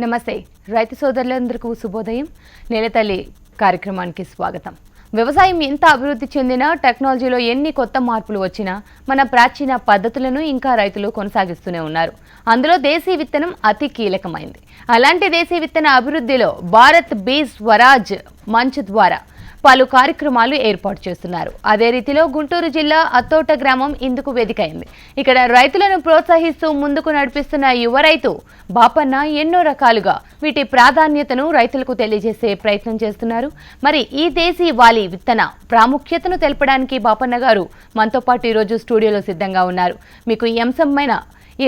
నమస్తే. రైతు సోదరులందరికీ శుభోదయం. నేలతల్లి కార్యక్రమానికి స్వాగతం. వ్యవసాయం ఎంత అభివృద్ధి చెందినా టెక్నాలజీలో ఎన్ని కొత్త మార్పులు వచ్చినా మన ప్రాచీన పద్ధతులను ఇంకా రైతులు కొనసాగిస్తూనే ఉన్నారు. అందులో దేశీ విత్తనం అతి కీలకమైంది. అలాంటి దేశీ విత్తన అభివృద్ధిలో భారత్ బీ స్వరాజ్ మంచ్ ద్వారా పలు కార్యక్రమాలు ఏర్పాటు చేస్తున్నారు. అదే రీతిలో గుంటూరు జిల్లా అత్తోట గ్రామం ఇందుకు వేదికైంది. ఇక్కడ రైతులను ప్రోత్సహిస్తూ ముందుకు నడిపిస్తున్న యువ రైతు బాపన్న ఎన్నో రకాలుగా వీటి ప్రాధాన్యతను రైతులకు తెలియజేసే ప్రయత్నం చేస్తున్నారు. మరి ఈ దేశీ వాలి విత్తన ప్రాముఖ్యతను తెలపడానికి బాపన్న గారు మనతో పాటు ఈరోజు స్టూడియోలో సిద్ధంగా ఉన్నారు. మీకు ఈ అంశమైన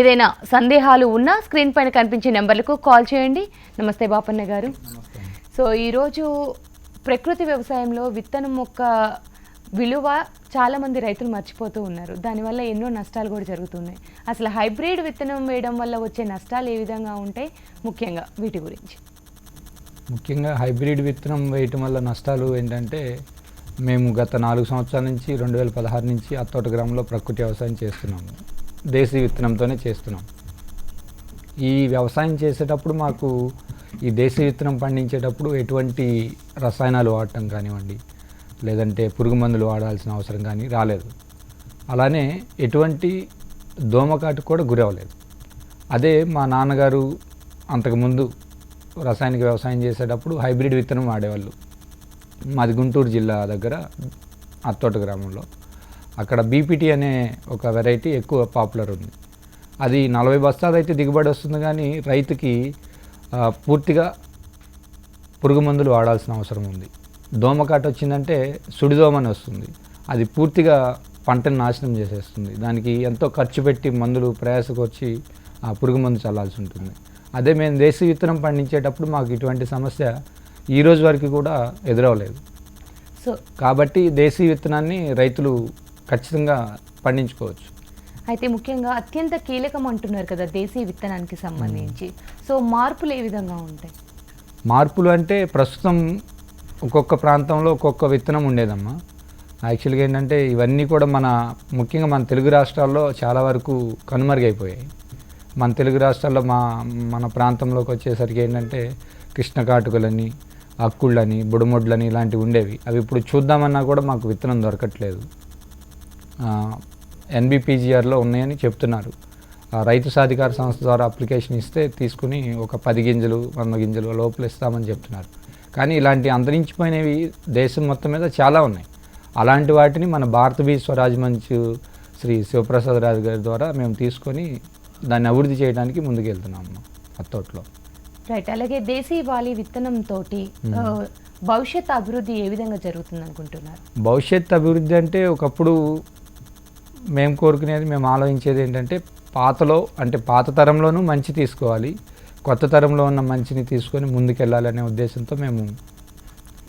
ఏదైనా సందేహాలు ఉన్నా స్క్రీన్ పైన కనిపించే నెంబర్లకు కాల్ చేయండి. నమస్తే బాపన్న గారు. సో ఈరోజు ప్రకృతి వ్యవసాయంలో విత్తనం మొక్క విలువ చాలామంది రైతులు మర్చిపోతూ ఉన్నారు. దానివల్ల ఎన్నో నష్టాలు కూడా జరుగుతున్నాయి. అసలు హైబ్రిడ్ విత్తనం వేయడం వల్ల వచ్చే నష్టాలు ఏ విధంగా ఉంటాయి? ముఖ్యంగా వీటి గురించి. ముఖ్యంగా హైబ్రిడ్ విత్తనం వేయటం వల్ల నష్టాలు ఏంటంటే మేము గత నాలుగు సంవత్సరాల నుంచి రెండు వేల పదహారు నుంచి అత్తోట గ్రామంలో ప్రకృతి వ్యవసాయం చేస్తున్నాము. దేశీ విత్తనంతోనే చేస్తున్నాం. ఈ వ్యవసాయం చేసేటప్పుడు మాకు ఈ దేశీయ విత్తనం పండించేటప్పుడు ఎటువంటి రసాయనాలు వాడటం కానివ్వండి లేదంటే పురుగు మందులు వాడాల్సిన అవసరం కానీ రాలేదు. అలానే ఎటువంటి దోమకాటుకు కూడా గురవ్వలేదు అదే మా నాన్నగారు అంతకుముందు రసాయనిక వ్యవసాయం చేసేటప్పుడు హైబ్రిడ్ విత్తనం వాడేవాళ్ళు. మాది గుంటూరు జిల్లా దగ్గర అత్తోట గ్రామంలో. అక్కడ బీపీటీ అనే ఒక వెరైటీ ఎక్కువ పాపులర్ ఉంది. అది నలభై బస్తాలు అయితే దిగుబడి వస్తుంది కానీ రైతుకి పూర్తిగా పురుగు మందులు వాడాల్సిన అవసరం ఉంది. దోమకాట వచ్చిందంటే సుడిదోమ అని వస్తుంది. అది పూర్తిగా పంటను నాశనం చేసేస్తుంది. దానికి ఎంతో ఖర్చు పెట్టి మందులు ప్రయాసకు వచ్చి ఆ పురుగు మందు చల్లాల్సి ఉంటుంది. అదే మేము దేశీ విత్తనం పండించేటప్పుడు మాకు ఇటువంటి సమస్య ఈ రోజు వరకు కూడా ఎదురవలేదు. సో కాబట్టి దేశీ విత్తనాన్ని రైతులు ఖచ్చితంగా పండించుకోవచ్చు. అయితే ముఖ్యంగా అత్యంత కీలకం అంటున్నారు కదా దేశీ విత్తనానికి సంబంధించి. సో మార్పులు ఏ విధంగా ఉంటాయి? మార్పులు అంటే ప్రస్తుతం ఒక్కొక్క ప్రాంతంలో ఒక్కొక్క విత్తనం ఉండేదమ్మా. యాక్చువల్గా ఏంటంటే ఇవన్నీ కూడా మన ముఖ్యంగా మన తెలుగు రాష్ట్రాల్లో చాలా వరకు కనుమరుగైపోయాయి. మన తెలుగు రాష్ట్రాల్లో మా మన ప్రాంతంలోకి వచ్చేసరికి ఏంటంటే కృష్ణ కాటుకలని అక్కుళ్ళని బుడమొడ్లని ఇలాంటివి ఉండేవి. అవి ఇప్పుడు చూద్దామన్నా కూడా మాకు విత్తనం దొరకట్లేదు. ఎన్బిపిజిఆర్లో ఉన్నాయని చెప్తున్నారు. రైతు సాధికార సంస్థ ద్వారా అప్లికేషన్ ఇస్తే తీసుకుని ఒక పది గింజలు వంద గింజలు లోపల ఇస్తామని చెప్తున్నారు. కానీ ఇలాంటి అంతరించిపోయినవి దేశం మొత్తం మీద చాలా ఉన్నాయి. అలాంటి వాటిని మన భారత బీ స్వరాజ్ మంచ్ శ్రీ శివప్రసాద్ రాజు గారి ద్వారా మేము తీసుకొని దాన్ని అభివృద్ధి చేయడానికి ముందుకు వెళ్తున్నాము అత్తోట్లో రైట్ అలాగే దేశీ వాలి విత్తనం తోటి ఆ, భవిష్యత్ అభివృద్ధి ఏ విధంగా జరుగుతుంది అనుకుంటున్నారు భవిష్యత్ అభివృద్ధి అంటే ఒకప్పుడు మేము కోరుకునేది మేము ఆలోచించేది ఏంటంటే పాతలో అంటే పాత తరంలోనూ మంచి తీసుకోవాలి. కొత్త తరంలో ఉన్న మంచిని తీసుకొని ముందుకెళ్ళాలనే ఉద్దేశంతో మేము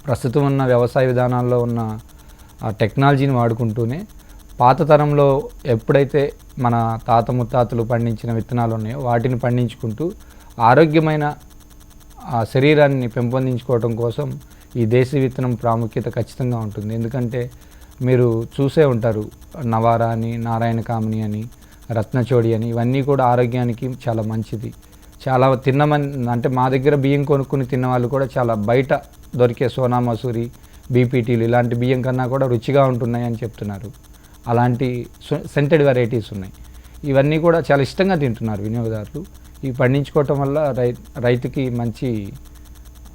ప్రస్తుతం ఉన్న వ్యవసాయ విధానాల్లో ఉన్న ఆ టెక్నాలజీని వాడుకుంటూనే పాత తరంలో ఎప్పుడైతే మన తాత ముత్తాతలు పండించిన విత్తనాలు ఉన్నాయో వాటిని పండించుకుంటూ ఆరోగ్యమైన ఆ శరీరాన్ని పెంపొందించుకోవడం కోసం ఈ దేశీ విత్తనం ప్రాముఖ్యత ఖచ్చితంగా ఉంటుంది. ఎందుకంటే మీరు చూసే ఉంటారు. నవారా అని నారాయణ కామిని అని రత్నచోడి అని ఇవన్నీ కూడా ఆరోగ్యానికి చాలా మంచిది. చాలా తిన్నమని అంటే మా దగ్గర బియ్యం కొనుక్కుని తిన్న వాళ్ళు కూడా చాలా బయట దొరికే సోనా మసూరి బీపీటీలు ఇలాంటి బియ్యం కన్నా కూడా రుచిగా ఉంటున్నాయి అని చెప్తున్నారు. అలాంటి సెంటెడ్ వెరైటీస్ ఉన్నాయి. ఇవన్నీ కూడా చాలా ఇష్టంగా తింటున్నారు వినియోగదారులు. ఇవి పండించుకోవటం వల్ల రై రైతుకి మంచి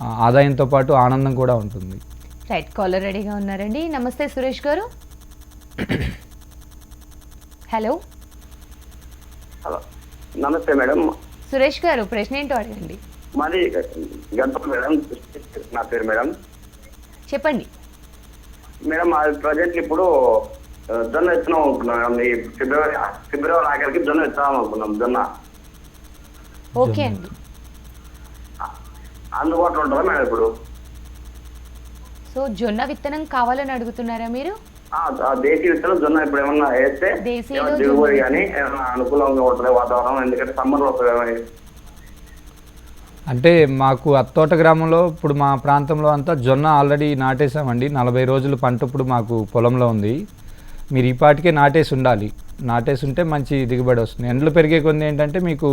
ఆదాయంతో పాటు ఆనందం కూడా ఉంటుంది. రైట్ కాలర్ రెడీగా ఉన్నారండి. నమస్తే సురేష్ గారు. Hello hello. నమస్తే మేడం. సురేష్ గారు ప్రశ్న ఏంటో అడగండి. మాది మేడం. నా పేరు మేడం. చెప్పండి. మేడం ప్రజెంట్ ఇప్పుడు జొన్న ఇస్తున్నాం అనుకున్నాం ఈ ఫిబ్రవరి ఫిబ్రవరి ఆఖరికి జొన్న ఇస్తాం అనుకున్నాం జొన్న. ఓకే అండి. అందుబాటులో ఉంటుందా మేడం ఇప్పుడు? సో జొన్న విత్తనం కావాలని అడుగుతున్నారా మీరు? దేశీ విత్తనం జొన్న ఇప్పుడు ఏమన్నా వేస్తే దిగుబడి. కానీ ఏమన్నా అనుకూలంగా ఉంటుంది వాతావరణం ఎందుకంటే సమ్మర్లో అంటే మాకు అత్తోట గ్రామంలో ఇప్పుడు మా ప్రాంతంలో అంతా జొన్న ఆల్రెడీ నాటేసామండి నలభై రోజులు పంట ఇప్పుడు మాకు పొలంలో ఉంది. మీరు ఈ పాటికే నాటేసి ఉండాలి. నాటేసి ఉంటే మంచి దిగుబడి వస్తుంది. ఎండలు పెరిగే కొంది ఏంటంటే మీకు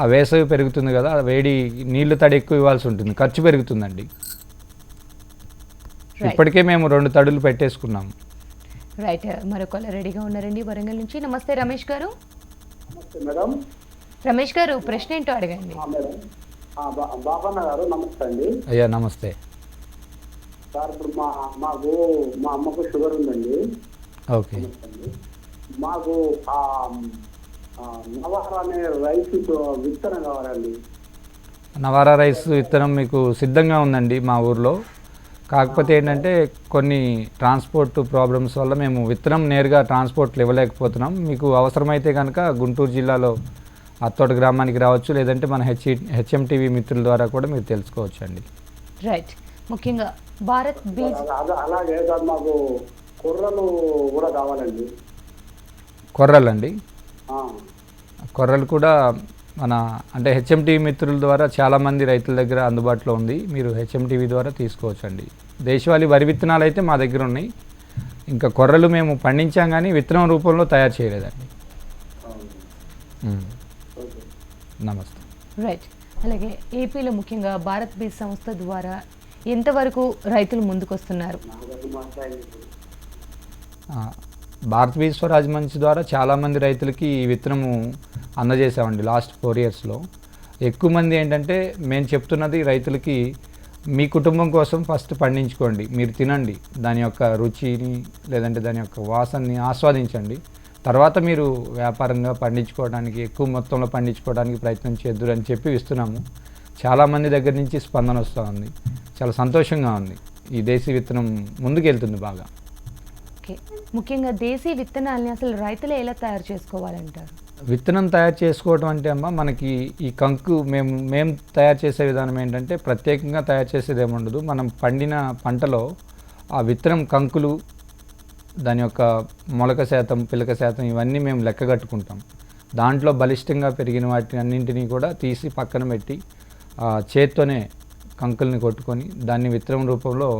ఆ వేసవి పెరుగుతుంది కదా ఆ వేడి నీళ్ళు తడి ఎక్కువ ఇవ్వాల్సి ఉంటుంది. ఖర్చు పెరుగుతుందండి. ఇప్పటికే మేము రెండు తడులు పెట్టేసుకున్నాము. రైట్ మరొకరు రెడీగా ఉన్నారండి వరంగల్ నుంచి. నమస్తే రమేష్ గారు. నమస్తే మేడం. రమేష్ గారు ప్రశ్న ఏంటో అడగండి. ఆ, మేడం. ఆ, బా- బాపన్న గారు నమస్తే అండి. అయ్యా నమస్తే. సార్ ఇప్పుడు మా మాకు మా అమ్మకు షుగర్ ఉందండి. ఓకే. మాకు నవహార అనే రైస్ విత్తనం కావాలండి. నవారా రైస్ విత్తనం మీకు సిద్ధంగా ఉందండి మా ఊర్లో. కాకపోతే ఏంటంటే కొన్ని ట్రాన్స్పోర్ట్ ప్రాబ్లమ్స్ వల్ల మేము విత్తనం నేరుగా ట్రాన్స్పోర్ట్లు ఇవ్వలేకపోతున్నాం. మీకు అవసరమైతే కనుక గుంటూరు జిల్లాలో అత్తోట గ్రామానికి రావచ్చు లేదంటే మన హెచ్ హెచ్ఎంటీవీ మిత్రుల ద్వారా కూడా మీరు తెలుసుకోవచ్చు అండి రైట్ ముఖ్యంగా భారత్ బీజ్ అలా- అలా- అలాగే సార్ మాకు కుర్రలు కూడా కావాలండి. కొర్రలండి? ఆ, కొర్రలు కూడా మన అంటే హెచ్ఎంటీవీ మిత్రుల ద్వారా చాలామంది రైతుల దగ్గర అందుబాటులో ఉంది మీరు హెచ్ఎంటీవీ ద్వారా తీసుకోవచ్చండి దేశవాళీ వరి విత్తనాలు అయితే మా దగ్గర ఉన్నాయి ఇంకా కొర్రలు మేము పండించాం కానీ విత్తనం రూపంలో తయారు చేయలేదండి అవును. ఉమ్. ఓకే. నమస్తే రైట్ అలాగే ఏపీలో ముఖ్యంగా భారత్ బీజ్ సంస్థ ద్వారా ఎంతవరకు రైతులు ముందుకొస్తున్నారు భారత అసలు స్వరాజ్ మంచ్ ద్వారా చాలామంది రైతులకి ఈ విత్తనము అందజేసామండి లాస్ట్ ఫోర్ ఇయర్స్లో. ఎక్కువ మంది ఏంటంటే మేము చెప్తున్నది రైతులకి మీ కుటుంబం కోసం ఫస్ట్ పండించుకోండి మీరు తినండి దాని యొక్క రుచిని లేదంటే దాని యొక్క వాసనని ఆస్వాదించండి. తర్వాత మీరు వ్యాపారంగా పండించుకోవడానికి ఎక్కువ మొత్తంలో పండించుకోవడానికి ప్రయత్నం చేద్దురు అని చెప్పి ఇస్తున్నాము. చాలామంది దగ్గర నుంచి స్పందన వస్తూ ఉంది. చాలా సంతోషంగా ఉంది. ఈ దేశీ విత్తనం ముందుకెళ్తుంది బాగా. ఓకే. ముఖ్యంగా దేశీ విత్తనాలని అసలు రైతులు ఎలా తయారు చేసుకోవాలంటారు? విత్తనం తయారు చేసుకోవడం అంటే అమ్మ మనకి ఈ కంకు మేము మేము తయారు చేసే విధానం ఏంటంటే ప్రత్యేకంగా తయారు చేసేది ఏముండదు మనం పండిన పంటలో ఆ విత్తనం కంకులు దాని యొక్క మొలక శాతం పిలక శాతం ఇవన్నీ మేము లెక్కగట్టుకుంటాం దాంట్లో బలిష్టంగా పెరిగిన వాటిని అన్నింటినీ కూడా తీసి పక్కన పెట్టి ఆ చేత్తోనే కంకుల్ని కొట్టుకొని దాన్ని విత్తనం రూపంలో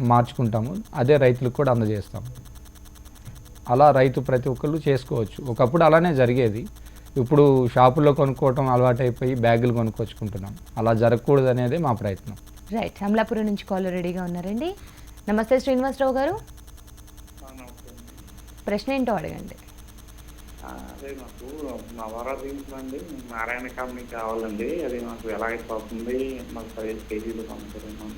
మార్చుకుంటాము. అదే రైతులకు కూడా అందజేస్తాము. అలా రైతు ప్రతి ఒక్కళ్ళు చేసుకోవచ్చు. ఒకప్పుడు అలానే జరిగేది. ఇప్పుడు షాపుల్లో కొనుక్కోవటం అలవాటైపోయి బ్యాగులు కొనుక్కొచ్చుకుంటున్నాం. అలా జరగకూడదు అనేది మా ప్రయత్నం. రైట్. అమలాపురం నుంచి కాల్ రెడీగా ఉన్నారండి. నమస్తే శ్రీనివాసరావు గారు. ప్రశ్న ఏంటో అడగండి. ఆ, అదే మాకు నారాయణ కంపెనీ కావాలండి. అది మాకు ఎలా అయిపోతుంది మాకు పదిహేను కేజీలు పంపుతారేమో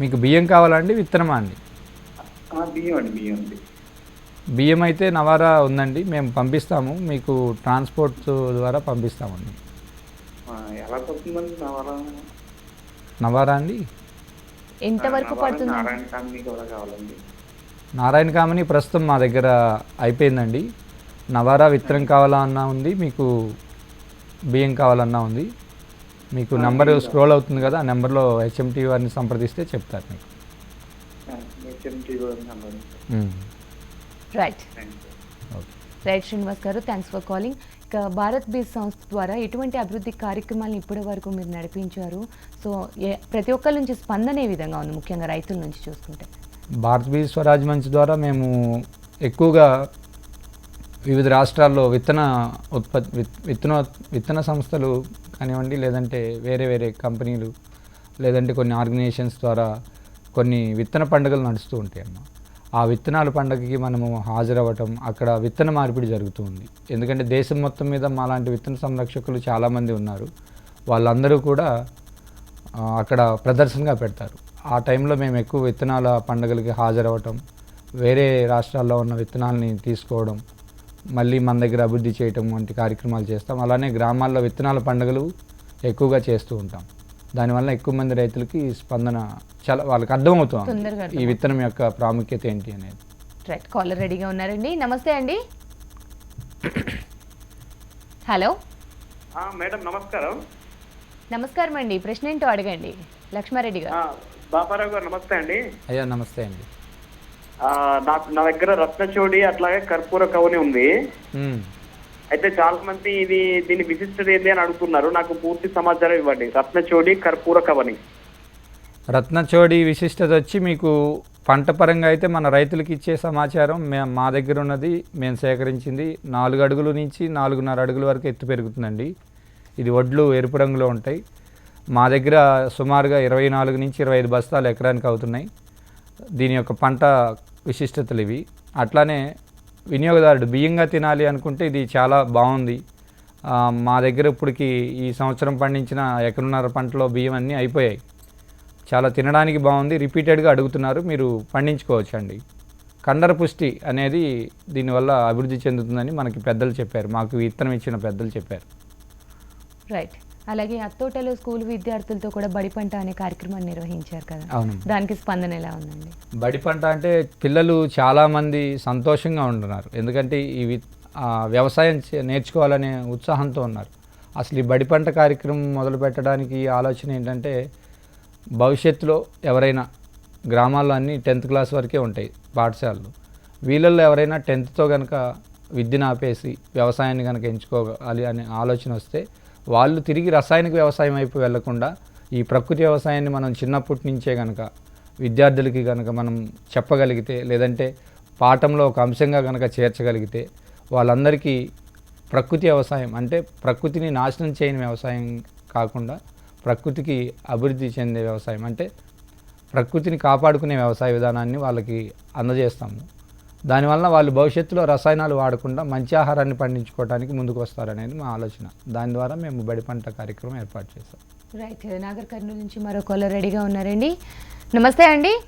మీకు బియ్యం కావాలండి విత్తనమా అండి? బియ్యం అండి బియ్యం అండి. బియ్యం అయితే నవారా ఉందండి మేము పంపిస్తాము మీకు ట్రాన్స్పోర్ట్ ద్వారా పంపిస్తామండి. ఆ, ఎలా పడుతుందండి నవరా? నవారా అండి? ఎంతవరకు పడుతుంది? నారాయణ కామని ప్రస్తుతం మా దగ్గర అయిపోయిందండి. నవారా విత్తనం కావాలన్నా ఉంది మీకు బియ్యం కావాలన్నా ఉంది. మీకు నెంబర్ స్క్రోల్ అవుతుంది కదా ఆ నెంబర్లో హెచ్ఎంటీ వారిని సంప్రదిస్తే చెప్తారు మీకు. రైట్ రైట్ శ్రీనివాస్ గారు థ్యాంక్స్ ఫర్ కాలింగ్ ఇక భారత్ బీజ్ సంస్థ ద్వారా ఎటువంటి అభివృద్ధి కార్యక్రమాలను ఇప్పటి వరకు మీరు నడిపించారు? సో ప్రతి ఒక్కరి నుంచి స్పందన ఏ విధంగా ఉంది ముఖ్యంగా రైతుల నుంచి చూసుకుంటే? భారత్ బీజ్ స్వరాజ్ మంచ్ ద్వారా మేము ఎక్కువగా వివిధ రాష్ట్రాల్లో విత్తన ఉత్పత్తి విత్- విత్తన విత్తన సంస్థలు కానివ్వండి లేదంటే వేరే వేరే కంపెనీలు లేదంటే కొన్ని ఆర్గనైజేషన్స్ ద్వారా కొన్ని విత్తన పండుగలు నడుస్తూ ఉంటాయి ఆ విత్తనాల పండుగకి మనము హాజరవ్వటం అక్కడ విత్తన మార్పిడి జరుగుతూ ఉంది. ఎందుకంటే దేశం మొత్తం మీద మాలాంటి విత్తన సంరక్షకులు చాలామంది ఉన్నారు. వాళ్ళందరూ కూడా అక్కడ ప్రదర్శనగా పెడతారు. ఆ టైంలో మేము ఎక్కువ విత్తనాల పండుగలకి హాజరవ్వటం వేరే రాష్ట్రాల్లో ఉన్న విత్తనాలని తీసుకోవడం మళ్ళీ మన దగ్గర అభివృద్ధి చేయటం వంటి కార్యక్రమాలు చేస్తాం. అలానే గ్రామాల్లో విత్తనాల పండుగలు ఎక్కువగా చేస్తూ ఉంటాం. దానివల్ల ఎక్కువ మంది రైతులకి స్పందన చాలా వాళ్ళకి అర్థమవుతుంది. ఈ విత్తనం యొక్క ప్రాముఖ్యత ఏంటి అనేది. రైట్ కాలర్ రెడీగా ఉన్నారండి. నమస్తే అండి. హలో. ఆ, మేడం నమస్కారం. నమస్కారం అండి ప్రశ్న ఏంటో అడగండి. లక్ష్మారెడ్డి గారు. ఆ, బాపారావు గారు నమస్తే అండి. అయ్యా నమస్తే అండి. నాకు నా దగ్గర రత్నచోడి అట్లాగే కర్పూర కవుని ఉంది. అయితే చాలా మంది ఇది దీని విశిష్టత ఏంటి అని అడుగుతున్నారు. నాకు పూర్తి సమాచారం ఇవ్వండి. రత్నచోడి కర్పూర కవని రత్నచోడి విశిష్టత వచ్చి మీకు పంట పరంగా అయితే మన రైతులకు ఇచ్చే సమాచారం మే మా దగ్గర ఉన్నది మేము సేకరించింది నాలుగు అడుగుల నుంచి నాలుగున్నర అడుగుల వరకు ఎత్తు పెరుగుతుందండి. ఇది వడ్లు ఎరుపు రంగులో ఉంటాయి. మా దగ్గర సుమారుగా ఇరవై నాలుగు నుంచి ఇరవై ఐదు బస్తాలు ఎకరానికి అవుతున్నాయి. దీని యొక్క పంట విశిష్టతలు ఇవి అట్లానే వినియోగదారుడు బియ్యంగా తినాలి అనుకుంటే ఇది చాలా బాగుంది. మా దగ్గర ఇప్పటికి ఈ సంవత్సరం పండించిన ఎకరన్నర పంటలో బియ్యం అన్నీ అయిపోయాయి. చాలా తినడానికి బాగుంది. రిపీటెడ్గా అడుగుతున్నారు. మీరు పండించుకోవచ్చు అండి కండర పుష్టి అనేది దీనివల్ల అభివృద్ధి చెందుతుందని మనకి పెద్దలు చెప్పారు. మాకు విత్తనం ఇచ్చిన పెద్దలు చెప్పారు. రైట్ అలాగే అత్తోటలో స్కూల్ విద్యార్థులతో కూడా బడి పంట అనే కార్యక్రమాన్ని నిర్వహించారు కదా. అవును. దానికి స్పందన ఎలా ఉందండి? బడి పంట అంటే పిల్లలు చాలామంది సంతోషంగా ఉంటున్నారు. ఎందుకంటే ఈ వ్యవసాయం చే- నేర్చుకోవాలనే ఉత్సాహంతో ఉన్నారు. అసలు ఈ బడి పంట కార్యక్రమం మొదలు పెట్టడానికి ఆలోచన ఏంటంటే భవిష్యత్తులో ఎవరైనా గ్రామాల్లో అన్ని టెన్త్ క్లాస్ వరకే ఉంటాయి పాఠశాలలు. వీళ్ళల్లో ఎవరైనా టెన్త్తో కనుక విద్యను ఆపేసి వ్యవసాయాన్ని కనుక ఎంచుకోవాలి అనే ఆలోచన వస్తే వాళ్ళు తిరిగి రసాయనిక వ్యవసాయం వైపు వెళ్ళకుండా ఈ ప్రకృతి వ్యవసాయాన్ని మనం చిన్నప్పటి నుంచే కనుక విద్యార్థులకి కనుక మనం చెప్పగలిగితే లేదంటే పాఠంలో ఒక అంశంగా కనుక చేర్చగలిగితే వాళ్ళందరికీ ప్రకృతి వ్యవసాయం అంటే ప్రకృతిని నాశనం చేయని వ్యవసాయం కాకుండా ప్రకృతికి అభివృద్ధి చెందే వ్యవసాయం అంటే ప్రకృతిని కాపాడుకునే వ్యవసాయ విధానాన్ని వాళ్ళకి అందజేస్తాము. దానివల్ల వాళ్ళు భవిష్యత్తులో రసాయనాలు వాడకుండా మంచి ఆహారాన్ని పండించుకోవడానికి ముందుకు వస్తారనేది మా ఆలోచన. దాని ద్వారా మేము బడి పంట కార్యక్రమం ఏర్పాటు చేస్తాం రైట్. నాగర్ కర్నూలు నుంచి మరో కాలర్ రెడీగా ఉన్నారండి. నమస్తే అండి.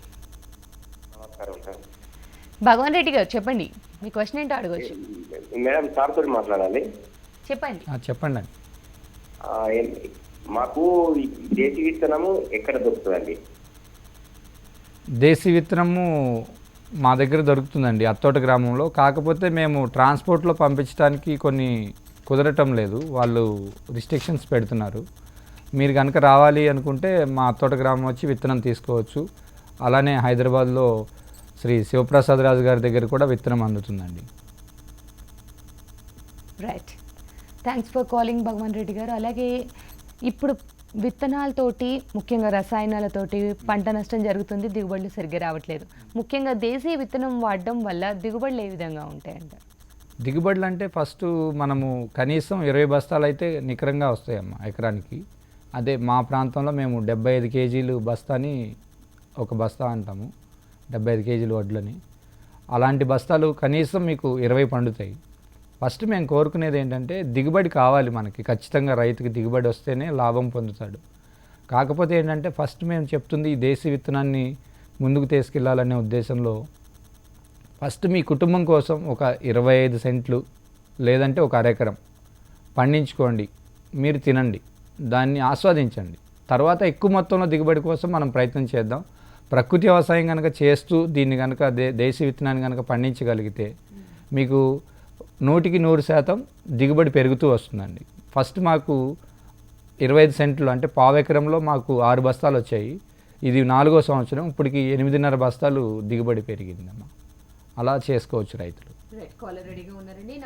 భగవాన్ రెడ్డి గారు చెప్పండి. మీ క్వశ్చన్ ఏంటో అడగవచ్చు మేడం సార్ తోటి మాట్లాడాలి. చెప్పండి. ఆ, చెప్పండి మాకు ఈ దేశీ విత్తనము ఎక్కడ దొరుకుతుందండి? దేశీ విత్తనము మా దగ్గర దొరుకుతుందండి అత్తోట గ్రామంలో. కాకపోతే మేము ట్రాన్స్పోర్ట్లో పంపించడానికి కొన్ని కుదరటం లేదు. వాళ్ళు రిస్ట్రిక్షన్స్ పెడుతున్నారు. మీరు కనుక రావాలి అనుకుంటే మా అత్తోట గ్రామం వచ్చి విత్తనం తీసుకోవచ్చు. అలానే హైదరాబాద్లో శ్రీ శివప్రసాద్ రాజు గారి దగ్గర కూడా విత్తనం అందుతుందండి. Right thanks for calling Bhagavan Reddy garu. అలాగే ఇప్పుడు విత్తనాలతోటి ముఖ్యంగా రసాయనాలతోటి పంట నష్టం జరుగుతుంది దిగుబడులు సరిగ్గా రావట్లేదు. ముఖ్యంగా దేశీయ విత్తనం వాడడం వల్ల దిగుబడులు ఏ విధంగా ఉంటాయంట? దిగుబడులు అంటే ఫస్ట్ మనము కనీసం ఇరవై బస్తాలు అయితే నికరంగా వస్తాయమ్మా ఎకరానికి. అదే మా ప్రాంతంలో మేము డెబ్బై ఐదు కేజీలు బస్తాని ఒక బస్తా అంటాము డెబ్బై ఐదు కేజీలు వడ్లని. అలాంటి బస్తాలు కనీసం మీకు ఇరవై పండుతాయి. ఫస్ట్ మేము కోరుకునేది ఏంటంటే దిగుబడి కావాలి మనకి. ఖచ్చితంగా రైతుకి దిగుబడి వస్తేనే లాభం పొందుతాడు. కాకపోతే ఏంటంటే ఫస్ట్ మేము చెప్తుంది ఈ దేశీ విత్తనాన్ని ముందుకు తీసుకెళ్ళాలనే ఉద్దేశంలో ఫస్ట్ మీ కుటుంబం కోసం ఒక ఇరవై ఐదు సెంట్లు లేదంటే ఒక అరెకరం పండించుకోండి. మీరు తినండి. దాన్ని ఆస్వాదించండి. తర్వాత ఎక్కువ మొత్తంలో దిగుబడి కోసం మనం ప్రయత్నం చేద్దాం. ప్రకృతి వ్యవసాయం కనుక చేస్తూ దీన్ని కనుక దే దేశీ విత్తనాన్ని కనుక పండించగలిగితే మీకు నూటికి నూరు శాతం దిగుబడి పెరుగుతూ వస్తుందండి. ఫస్ట్ మాకు ఇరవై ఐదు సెంట్లు అంటే పావు ఎకరంలో మాకు ఆరు బస్తాలు వచ్చాయి. ఇది నాలుగో సంవత్సరం ఇప్పటికి ఎనిమిదిన్నర బస్తాలు దిగుబడి పెరిగిందమ్మా. అలా చేసుకోవచ్చు రైతులు.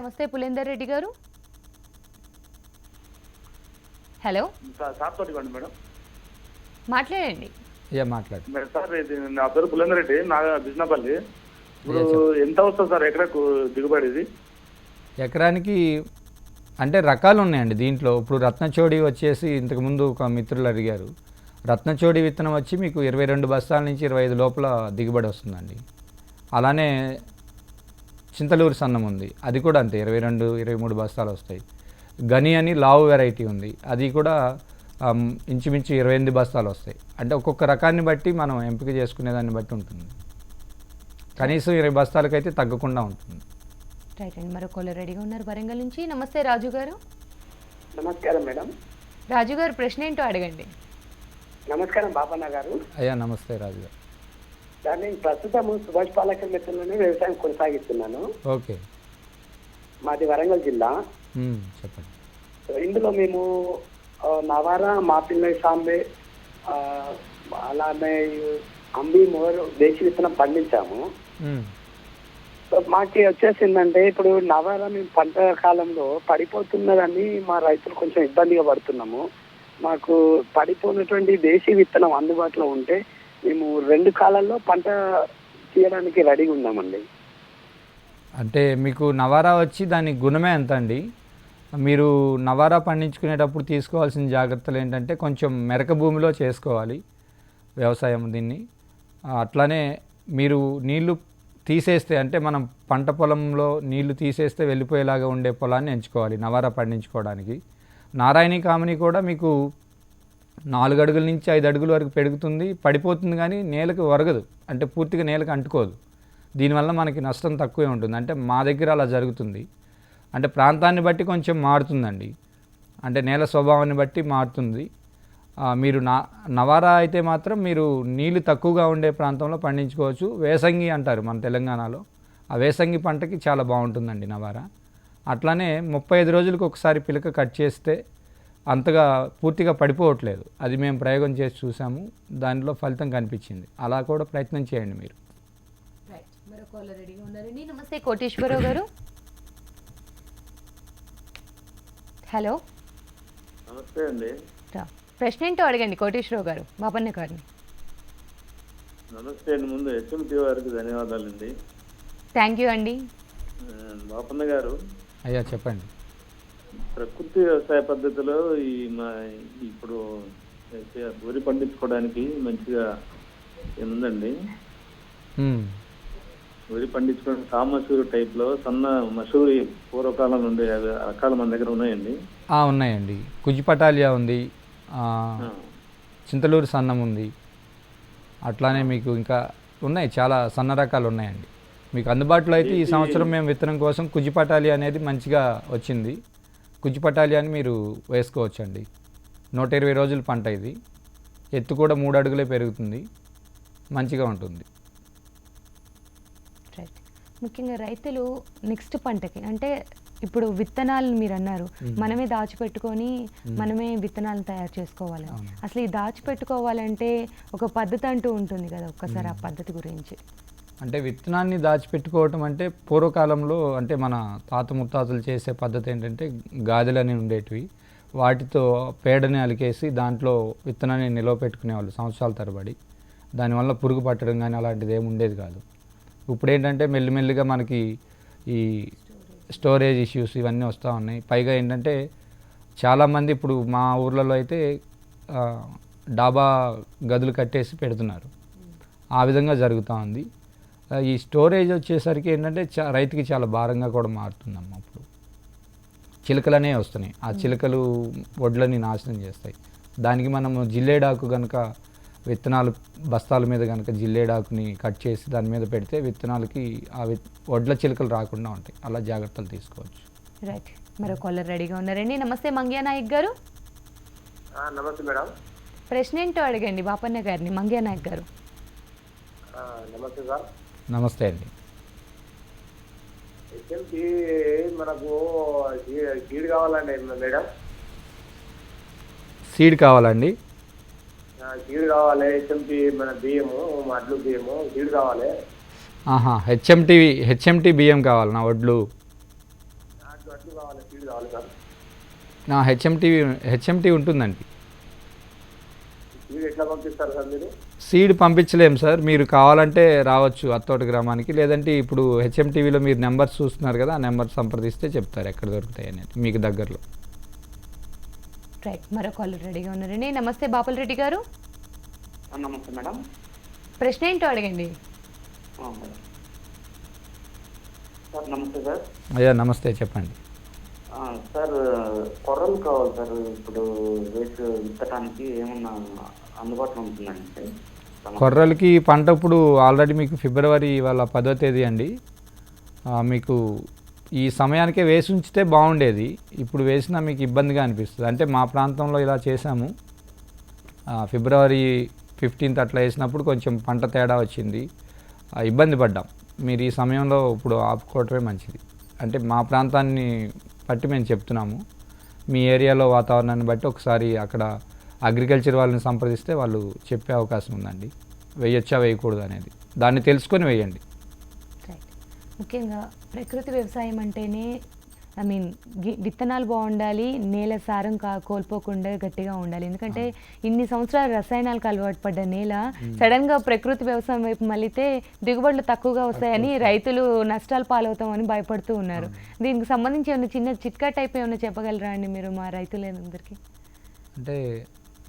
నమస్తే పులేందర్ రెడ్డి గారు. హలో. సార్ తోటి ఇవ్వండి మేడం. మాట్లాడండి. ఇక మాట్లాడు. మేడం సార్ ఇది నా పేరు పులేందర్ రెడ్డి నా బిజినపల్లి ఇప్పుడు ఎంత వస్తుంది సార్ ఎకరకు దిగుబడి ఇది? ఎకరానికి అంటే రకాలు ఉన్నాయండి దీంట్లో. ఇప్పుడు రత్నచోడి వచ్చేసి ఇంతకుముందు ఒక మిత్రులు అడిగారు. రత్నచోడి విత్తనం వచ్చి మీకు ఇరవై రెండు బస్తాల నుంచి ఇరవై ఐదు లోపల దిగుబడి వస్తుందండి. అలానే చింతలూరు సన్నం ఉంది. అది కూడా అంతే ఇరవై రెండు ఇరవై మూడు బస్తాలు వస్తాయి. గని అని లావు వెరైటీ ఉంది. అది కూడా ఇంచుమించు ఇరవై ఎనిమిది బస్తాలు వస్తాయి. అంటే ఒక్కొక్క రకాన్ని బట్టి మనం ఎంపిక చేసుకునే దాన్ని బట్టి ఉంటుంది. కనీసం ఇరవై బస్తాలకైతే తగ్గకుండా ఉంటుంది. రైట్ అండి. మరో కాలర్ రెడీగా ఉన్నారు. వరంగల్ నుంచి నమస్తే రాజు గారు. నమస్కారం మేడం. రాజు గారు ప్రశ్న ఏంటో అడగండి. నమస్కారం బాపన్న గారు. అయ్యా నమస్తే రాజు గారు. సార్ నేను ప్రస్తుతం సుభాష్ పాలక మిత్రులనే వ్యవసాయం కొనసాగిస్తున్నాను. ఓకే. మాది వరంగల్ జిల్లా. చెప్పండి. ఇందులో మేము నవారా మాపిల్ల సాంబే అలానే అంబి మోర్ దేశీ విత్తనం పండించాము. మాకు వచ్చేసిందంటే ఇప్పుడు నవారా మేము పంట కాలంలో పడిపోతున్నదని మా రైతులు కొంచెం ఇబ్బందిగా పడుతున్నాము. మాకు పడిపోయినటువంటి దేశీ విత్తనం అందుబాటులో ఉంటే మేము రెండు కాలాల్లో పంట తీయడానికి రెడీగా ఉన్నామండి. అంటే మీకు నవారా వచ్చి దాని గుణమే ఎంత అండి మీరు నవారా పండించుకునేటప్పుడు తీసుకోవాల్సిన జాగ్రత్తలు ఏంటంటే కొంచెం మెరక భూమిలో చేసుకోవాలి వ్యవసాయం దీన్ని. అట్లానే మీరు నీళ్ళు తీసేస్తే అంటే మనం పంట పొలంలో నీళ్ళు తీసేస్తే వెళ్ళిపోయేలాగా ఉండే పొలాన్ని ఎంచుకోవాలి నవారా పండించుకోవడానికి. నారాయణి కామిని కూడా మీకు నాలుగు అడుగుల నుంచి ఐదు అడుగుల వరకు పెరుగుతుంది పడిపోతుంది కానీ నేలకు ఒరగదు. అంటే పూర్తిగా నేలకు అంటుకోదు. దీనివల్ల మనకి నష్టం తక్కువే ఉంటుంది. అంటే మా దగ్గర అలా జరుగుతుంది. అంటే ప్రాంతాన్ని బట్టి కొంచెం మారుతుందండి. అంటే నేల స్వభావాన్ని బట్టి మారుతుంది. మీరు నా నవారా అయితే మాత్రం మీరు నీళ్ళు తక్కువగా ఉండే ప్రాంతంలో పండించుకోవచ్చు. వేసంగి అంటారు మన తెలంగాణలో. ఆ వేసంగి పంటకి చాలా బాగుంటుందండి నవారా. అట్లానే ముప్పై ఐదు రోజులకు ఒకసారి పిలక కట్ చేస్తే అంతగా పూర్తిగా పడిపోవట్లేదు. అది మేము ప్రయోగం చేసి చూసాము. దానిలో ఫలితం కనిపించింది. అలా కూడా ప్రయత్నం చేయండి మీరు. నమస్తే కోటేశ్వరరావు గారు. హలో నమస్తే అండి. ప్రశ్న ఏంటో అడగండి కోటేశ్వరరావు గారు బాపన్న గారిని. నమస్తే అండి ముందు హెచ్ఎంటీ వారికి ధన్యవాదాలండి. థ్యాంక్ యూ అండి. బాపన్న గారు అయ్యా చెప్పండి. ప్రకృతి వ్యవసాయ పద్ధతిలో ఈ మా ఇప్పుడు వరి పండించుకోవడానికి మంచిగా ఏముందండి. వరి పండించుకోవడం కామసూరి టైప్లో సన్న మసూరి పూర్వకాలం నుండి రకాలు మన దగ్గర ఉన్నాయండి? ఉన్నాయండి. కుజిపటాలియా ఉంది. చింతలూరు సన్నం ఉంది. అట్లానే మీకు ఇంకా ఉన్నాయి చాలా సన్న రకాలు ఉన్నాయండి. మీకు అందుబాటులో అయితే ఈ సంవత్సరం మేము విత్తనం కోసం కుజిపటాలి అనేది మంచిగా వచ్చింది. కుజిపటాలి అని మీరు వేసుకోవచ్చండి. నూట ఇరవై రోజుల పంట ఇది. ఎత్తు కూడా మూడు అడుగులే పెరుగుతుంది. మంచిగా ఉంటుంది. ముఖ్యంగా రైతులు నెక్స్ట్ పంటకి అంటే ఇప్పుడు విత్తనాలు మీరు అన్నారు. మనమే దాచిపెట్టుకొని మనమే విత్తనాలు తయారు చేసుకోవాలి. అసలు ఈ దాచిపెట్టుకోవాలంటే ఒక పద్ధతి అంటూ ఉంటుంది కదా ఒక్కసారి ఆ పద్ధతి గురించి. అంటే విత్తనాన్ని దాచిపెట్టుకోవటం అంటే పూర్వకాలంలో అంటే మన తాత ముత్తాతలు చేసే పద్ధతి ఏంటంటే గాదెలని ఉండేటివి. వాటితో పేడని అలికేసి దాంట్లో విత్తనాన్ని నిలవ పెట్టుకునేవాళ్ళు సంవత్సరాల తరబడి. దానివల్ల పురుగు పట్టడం కానీ అలాంటిది ఏమి ఉండేది కాదు. ఇప్పుడు ఏంటంటే మెల్లిమెల్లిగా మనకి ఈ స్టోరేజ్ ఇష్యూస్ ఇవన్నీ వస్తూ ఉన్నాయి. పైగా ఏంటంటే చాలామంది ఇప్పుడు మా ఊర్లలో అయితే డాబా గదులు కట్టేసి పెడుతున్నారు. ఆ విధంగా జరుగుతూ ఉంది. ఈ స్టోరేజ్ వచ్చేసరికి ఏంటంటే చా రైతుకి చాలా భారంగా కూడా మారుతుందమ్మ అప్పుడు. చిలుకలనే వస్తున్నాయి. ఆ చిలుకలు వడ్లని నాశనం చేస్తాయి. దానికి మనము జిల్లేడాకు కనుక విత్తనాలు బస్తాల మీద కనుక జిల్లేడాకుని కట్ చేసి దాని మీద పెడితే విత్తనాలకి ఆ విత్ వడ్ల చిలుకలు రాకుండా ఉంటాయి. అలా జాగ్రత్తలు తీసుకోవచ్చు. రైట్. మరో కాలర్ రెడీగా ఉన్నారండి. నమస్తే మంగ్యా నాయక్ గారు. నమస్తే మేడం. ప్రశ్న ఏంటో అడగండి బాపన్న గారిని మంగ్యా నాయక్ గారు. నమస్తే సార్. నమస్తే అండి. మనకు సీడ్ కావాలండి మేడం. సీడ్ కావాలండి. సీడ్ కావాలి హెచ్ఎంపి మన బియ్యము అడ్లు బియ్యము సీడ్ కావాలి. ఆహా హెచ్ఎంటి హెచ్ఎంటి బియ్యం కావాలి నా వడ్లు. అడ్లు కావాలి సీడ్ కావాలి సార్ నా హెచ్ఎంటి హెచ్ఎంటి ఉంటుందండి. సీడ్ పంపిస్తారు సార్ మీరు? సీడ్ పంపించలేం సార్ మీరు కావాలంటే రావచ్చు అత్తోట గ్రామానికి. లేదంటే ఇప్పుడు హెచ్ఎం టీవీలో మీరు నెంబర్స్ చూస్తున్నారు కదా ఆ నెంబర్ సంప్రదిస్తే చెప్తారు ఎక్కడ దొరుకుతాయి అనేది మీకు దగ్గరలో. రైట్ మరో కాలర్ రెడీగా ఉన్నారండి. నమస్తే బాపల్ రెడ్డి గారు. నమస్తే మేడం. ప్రశ్న ఏంటో అడగండి. సార్ నమస్తే సార్. అయ్యా నమస్తే చెప్పండి. సార్ కొర్రలు కావాలి సార్. ఇప్పుడు వేసి విత్తడానికి ఏమన్నా అందుబాటులో ఉంటుందండి కొర్రలకి పంట ఇప్పుడు ఆల్రెడీ మీకు ఫిబ్రవరి ఇవాళ పదో తేదీ అండి. ఆ, మీకు ఈ సమయానికే వేసి ఉంచితే బాగుండేది. ఇప్పుడు వేసినా మీకు ఇబ్బందిగా అనిపిస్తుంది. అంటే మా ప్రాంతంలో ఇలా చేసాము ఫిబ్రవరి ఫిఫ్టీన్త్ అట్లా వేసినప్పుడు కొంచెం పంట తేడా వచ్చింది. ఇబ్బంది పడ్డాం. మీరు ఈ సమయంలో ఇప్పుడు ఆపుకోవటమే మంచిది. అంటే మా ప్రాంతాన్ని బట్టి మేము చెప్తున్నాము. మీ ఏరియాలో వాతావరణాన్ని బట్టి ఒకసారి అక్కడ అగ్రికల్చర్ వాళ్ళని సంప్రదిస్తే వాళ్ళు చెప్పే అవకాశం ఉందండి. వేయొచ్చా వేయకూడదు అనేది. దాన్ని తెలుసుకొని వేయండి. రైట్ ముఖ్యంగా ప్రకృతి వ్యవసాయం అంటేనే ఐ మీన్ విత్తనాలు బాగుండాలి నేల సారం కా కోల్పోకుండా గట్టిగా ఉండాలి. ఎందుకంటే ఇన్ని సంవత్సరాలు రసాయనాలకు అలవాటు పడ్డ నేల సడన్గా ప్రకృతి వ్యవసాయం వైపు మళ్ళీతే దిగుబడులు తక్కువగా వస్తాయని రైతులు నష్టాలు పాలవుతామని భయపడుతూ ఉన్నారు. దీనికి సంబంధించి ఏమైనా చిన్న చిట్కా టైప్ ఏమైనా చెప్పగలరా అండి మీరు మా రైతులందరికీ? అంటే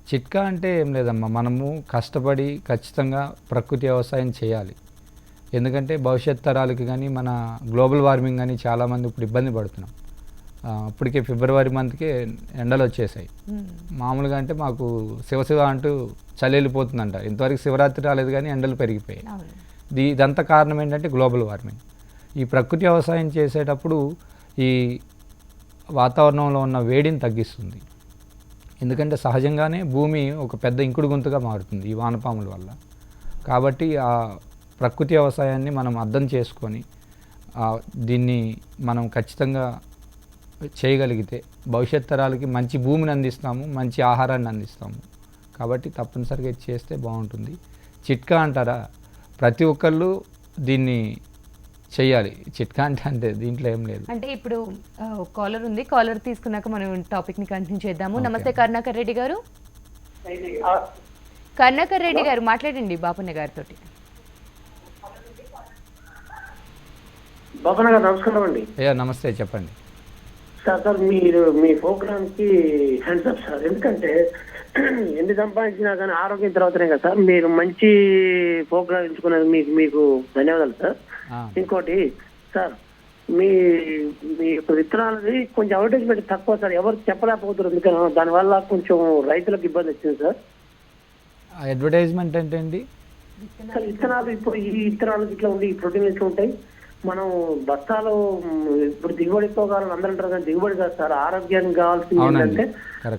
చిట్కా అంటే ఏం లేదమ్మా. మనము కష్టపడి ఖచ్చితంగా ప్రకృతి వ్యవసాయం చేయాలి. ఎందుకంటే భవిష్యత్ తరాలకి కానీ మన గ్లోబల్ వార్మింగ్ కానీ చాలామంది ఇప్పుడు ఇబ్బంది పడుతున్నాం. ఆ, ఇప్పటికే ఫిబ్రవరి మంత్కే ఎండలు వచ్చేసాయి. మామూలుగా అంటే మాకు శివశివ అంటూ చలి వెళ్ళిపోతుందంట ఇంతవరకు శివరాత్రి రాలేదు కానీ ఎండలు పెరిగిపోయాయి. దీ ఇదంతా కారణం ఏంటంటే గ్లోబల్ వార్మింగ్. ఈ ప్రకృతి వ్యవసాయం చేసేటప్పుడు ఈ వాతావరణంలో ఉన్న వేడిని తగ్గిస్తుంది. ఎందుకంటే సహజంగానే భూమి ఒక పెద్ద ఇంకుడు గుంతగా మారుతుంది ఈ వానపాముల వల్ల. కాబట్టి ఆ ప్రకృతి వ్యవసాయాన్ని మనం అర్థం చేసుకొని ఆ, దీన్ని మనం ఖచ్చితంగా చేయగలిగితే భవిష్యత్ తరాలకి మంచి భూమిని అందిస్తాము మంచి ఆహారాన్ని అందిస్తాము. కాబట్టి తప్పనిసరిగా ఇది చేస్తే బాగుంటుంది. చిట్కా అంటారా? ప్రతి ఒక్కళ్ళు దీన్ని చేయాలి. చిట్కా అంటే అంటే దీంట్లో ఏం లేదు. అంటే ఇప్పుడు కాలర్ ఉంది. కాలర్ తీసుకున్నాక మనం టాపిక్ని కంటిన్యూ చేద్దాము. నమస్తే కరుణాకర్ రెడ్డి గారు. కరుణాకర్ రెడ్డి గారు. మాట్లాడండి బాపన్న గారితో బాబన్న గారు నమస్కారం అండి. అయ్యా నమస్తే చెప్పండి. సార్ సార్ మీరు మీ ప్రోగ్రామ్కి హ్యాండ్స్ అప్ సార్. ఎందుకంటే ఎన్ని సంపాదించినా కానీ ఆరోగ్యం తర్వాతనే కదా సార్. మీరు మంచి ప్రోగ్రామ్ ఎంచుకున్నది మీకు మీకు ధన్యవాదాలు సార్. ఇంకోటి సార్ మీ మీ విత్తనాలది కొంచెం అడ్వర్టైజ్మెంట్ తక్కువ సార్. ఎవరు చెప్పలేకపోతున్నారు. ఎందుకని? దానివల్ల కొంచెం రైతులకు ఇబ్బంది వచ్చింది సార్. అడ్వర్టైజ్మెంట్ అంటే సార్ విత్తనాలు ఇప్పుడు ఈ విత్తనాలు ఇట్లా ఉండి ఈ ప్రోటీన్లు ఇట్లా ఉంటాయి. మనం బస్తాలు ఇప్పుడు దిగుబడి కావాలని అందరూ అంటారు కానీ దిగుబడి కాదు సార్ ఆరోగ్యానికి కావాల్సింది ఏంటంటే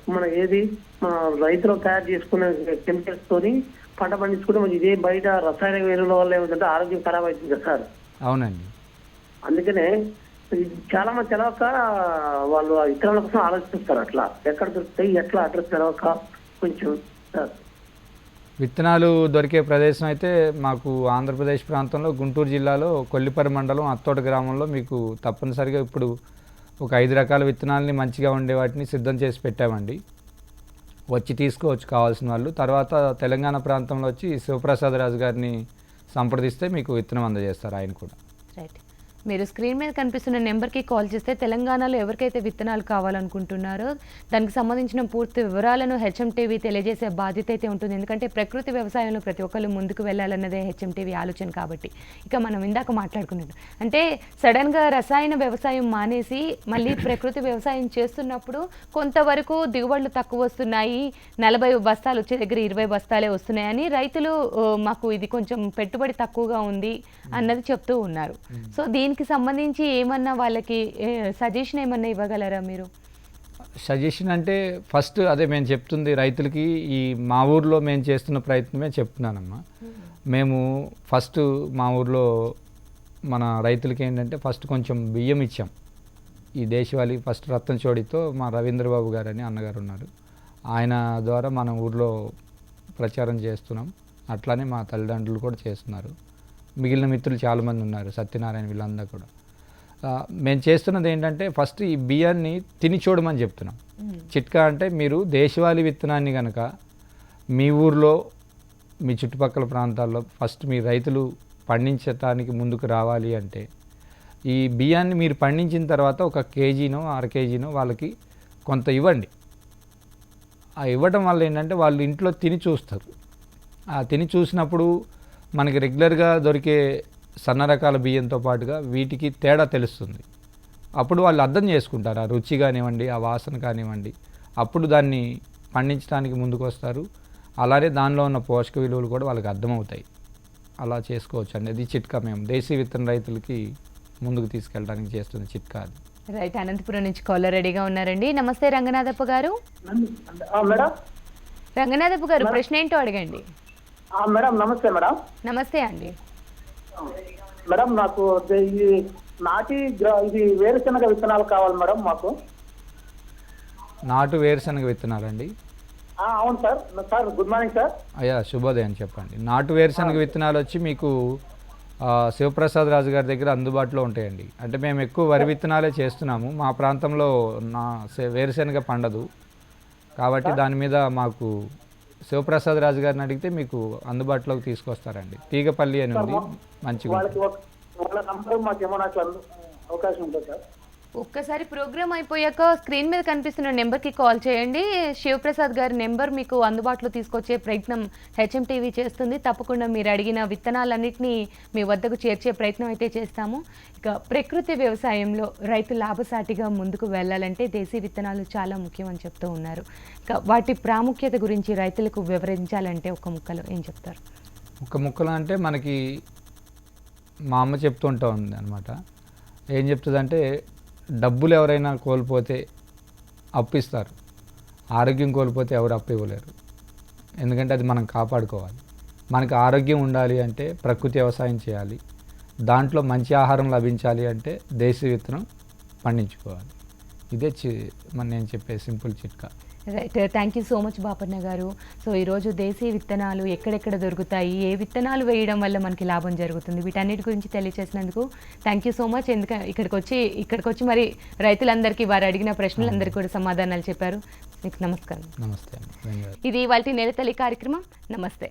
మన ఏది మన రైతులు తయారు చేసుకునే కెమికల్స్ తోని పంట పండించుకుంటే మనకి ఇదే బయట రసాయన ఎరువుల వల్ల ఏమిటంటే ఆరోగ్యం ఖరాబ్ అవుతుంది కదా సార్. అవునండి. అందుకనే చాలా మంది తెలవక వాళ్ళు విత్తనాల కోసం ఆలోచిస్తారు అట్లా. ఎక్కడ దొరుకుతాయి ఎట్లా అడ్రస్ తెలవక కొంచెం సార్. విత్తనాలు దొరికే ప్రదేశం అయితే మాకు ఆంధ్రప్రదేశ్ ప్రాంతంలో గుంటూరు జిల్లాలో కొల్లిపరి మండలం అత్తోట గ్రామంలో మీకు తప్పనిసరిగా ఇప్పుడు ఒక ఐదు రకాల విత్తనాలని మంచిగా ఉండే వాటిని సిద్ధం చేసి పెట్టామండి. వచ్చి తీసుకోవచ్చు కావాల్సిన వాళ్ళు. తర్వాత తెలంగాణ ప్రాంతంలో వచ్చి శివప్రసాద్ రాజు గారిని సంప్రదిస్తే మీకు విత్తనం అందజేస్తారు ఆయన కూడా. రైట్. మీరు స్క్రీన్ మీద కనిపిస్తున్న నెంబర్కి కాల్ చేస్తే తెలంగాణలో ఎవరికైతే విత్తనాలు కావాలనుకుంటున్నారో దానికి సంబంధించిన పూర్తి వివరాలను హెచ్ఎం టీవీ తెలియజేసే బాధ్యత అయితే ఉంటుంది. ఎందుకంటే ప్రకృతి వ్యవసాయంలో ప్రతి ఒక్కళ్ళు ముందుకు వెళ్ళాలన్నదే హెచ్ఎం టీవీ ఆలోచన కాబట్టి. ఇక మనం ఇందాక మాట్లాడుకున్నట్టు అంటే సడన్గా రసాయన వ్యవసాయం మానేసి మళ్ళీ ప్రకృతి వ్యవసాయం చేస్తున్నప్పుడు కొంతవరకు దిగుబడులు తక్కువ వస్తున్నాయి నలభై బస్తాలు వచ్చే దగ్గర ఇరవై బస్తాలే వస్తున్నాయని రైతులు మాకు ఇది కొంచెం పెట్టుబడి తక్కువగా ఉంది అన్నది చెప్తూ ఉన్నారు. సో దీనికి సంబంధించి ఏమన్నా వాళ్ళకి సజెషన్ ఏమన్నా ఇవ్వగలరా మీరు? సజెషన్ అంటే ఫస్ట్ అదే మేము చెప్తుంది రైతులకి ఈ మా ఊర్లో మేము చేస్తున్న ప్రయత్నమే చెప్తున్నానమ్మా. మేము ఫస్ట్ మా ఊర్లో మన రైతులకి ఏంటంటే ఫస్ట్ కొంచెం బియ్యం ఇచ్చాం. ఈ దేశవాళీ ఫస్ట్ రత్న చోడితో మా రవీంద్రబాబు గారు అని అన్నగారు ఉన్నారు. ఆయన ద్వారా మన ఊర్లో ప్రచారం చేస్తున్నాం. అట్లానే మా తల్లిదండ్రులు కూడా చేస్తున్నారు. మిగిలిన మిత్రులు చాలామంది ఉన్నారు సత్యనారాయణ వీళ్ళందరూ కూడా. మేము చేస్తున్నది ఏంటంటే ఫస్ట్ ఈ బియ్యాన్ని తిని చూడమని చెప్తున్నాం. చిట్కా అంటే మీరు దేశవాళీ విత్తనాన్ని కనుక మీ ఊర్లో మీ చుట్టుపక్కల ప్రాంతాల్లో ఫస్ట్ మీ రైతులు పండించటానికి ముందుకు రావాలి అంటే ఈ బియ్యాన్ని మీరు పండించిన తర్వాత ఒక కేజీనో అర కేజీనో వాళ్ళకి కొంత ఇవ్వండి. ఆ ఇవ్వడం వల్ల ఏంటంటే వాళ్ళు ఇంట్లో తిని చూస్తారు. ఆ తిని చూసినప్పుడు మనకి రెగ్యులర్గా దొరికే సన్న రకాల బియ్యంతో పాటుగా వీటికి తేడా తెలుస్తుంది. అప్పుడు వాళ్ళు అర్థం చేసుకుంటారు. ఆ రుచి కానివ్వండి ఆ వాసన కానివ్వండి అప్పుడు దాన్ని పండించడానికి ముందుకు వస్తారు. అలానే దానిలో ఉన్న పోషక విలువలు కూడా వాళ్ళకి అర్థమవుతాయి. అలా చేసుకోవచ్చు అండి ఇది చిట్కా మేము. దేశీ విత్తన రైతులకి ముందుకు తీసుకెళ్ళడానికి చేస్తున్న చిట్కా అది. రైట్. అనంతపురం నుంచి కాలర్ రెడీగా ఉన్నారండి. నమస్తే రంగనాథప్ప గారు. రంగనాథప్ప గారు ప్రశ్న ఏంటో అడగండి. మేడం నమస్తే మేడం. నమస్తే అండి. మేడం నాకు ఇది నాటి ఇది వేరుశనగ విత్తనాలు కావాలి మేడం మాకు. నాటు వేరుశనగ విత్తనాలండి. ఆ, అవును sir. Sir good morning sir. అయ్యా శుభోదయం చెప్పండి. నాటు వేరుశనగ విత్తనాలు వచ్చి మీకు ఆ, శివప్రసాద్ రాజు గారి దగ్గర అందుబాటులో ఉంటాయండి. అంటే మేము ఎక్కువ వరి విత్తనాలే చేస్తున్నాము. మా ప్రాంతంలో నా వేరుశెనగ పండదు. కాబట్టి దాని మీద మాకు శివప్రసాద్ రాజు గారిని అడిగితే మీకు అందుబాటులోకి తీసుకొస్తారండి తీగపల్లి అని ఉంది మంచిగా వాళ్ళకి ఉంటుంది. అవకాశం ఉంటుంది సార్ ఒక్కసారి ప్రోగ్రామ్ అయిపోయాక స్క్రీన్ మీద కనిపిస్తున్న నెంబర్కి కాల్ చేయండి. శివప్రసాద్ గారి నెంబర్ మీకు అందుబాటులో తీసుకొచ్చే ప్రయత్నం హెచ్ఎం టీవీ చేస్తుంది. తప్పకుండా మీరు అడిగిన విత్తనాలన్నింటినీ మీ వద్దకు చేర్చే ప్రయత్నం అయితే చేస్తాము. ఇక ప్రకృతి వ్యవసాయంలో రైతు లాభసాటిగా ముందుకు వెళ్ళాలంటే దేశీ విత్తనాలు చాలా ముఖ్యం అని చెప్తూ ఉన్నారు. ఇక వాటి ప్రాముఖ్యత గురించి రైతులకు వివరించాలంటే ఒక ముక్కలో ఏం చెప్తారు? ఒక ముక్కలు అంటే మనకి మా అమ్మ చెప్తుంటా ఉంది అనమాట ఏం చెప్తుందంటే డబ్బులు ఎవరైనా కోల్పోతే అప్పిస్తారు. ఆరోగ్యం కోల్పోతే ఎవరు అప్పు ఇవ్వలేరు ఎందుకంటే అది మనం కాపాడుకోవాలి. మనకి ఆరోగ్యం ఉండాలి అంటే ప్రకృతి వ్యవసాయం చేయాలి. దాంట్లో మంచి ఆహారం లభించాలి అంటే దేశీ విత్తనం పండించుకోవాలి. ఇదే చి నేను చెప్పే సింపుల్ చిట్కా. Right thank you so much Bappanna garu. So ఈరోజు దేశీ విత్తనాలు ఎక్కడెక్కడ దొరుకుతాయి? ఏ విత్తనాలు వేయడం వల్ల మనకి లాభం జరుగుతుంది? వీటన్నిటి గురించి తెలియజేసినందుకు థ్యాంక్ యూ సో మచ్ ఎందుకంటే ఇక్కడికి వచ్చి ఇక్కడికి వచ్చి మరి రైతులందరికీ వారు అడిగిన ప్రశ్నలందరికీ కూడా సమాధానాలు చెప్పారు. మీకు నమస్కారం. నమస్తే ఇది వాళ్ళ నెలతల్లి కార్యక్రమం. నమస్తే.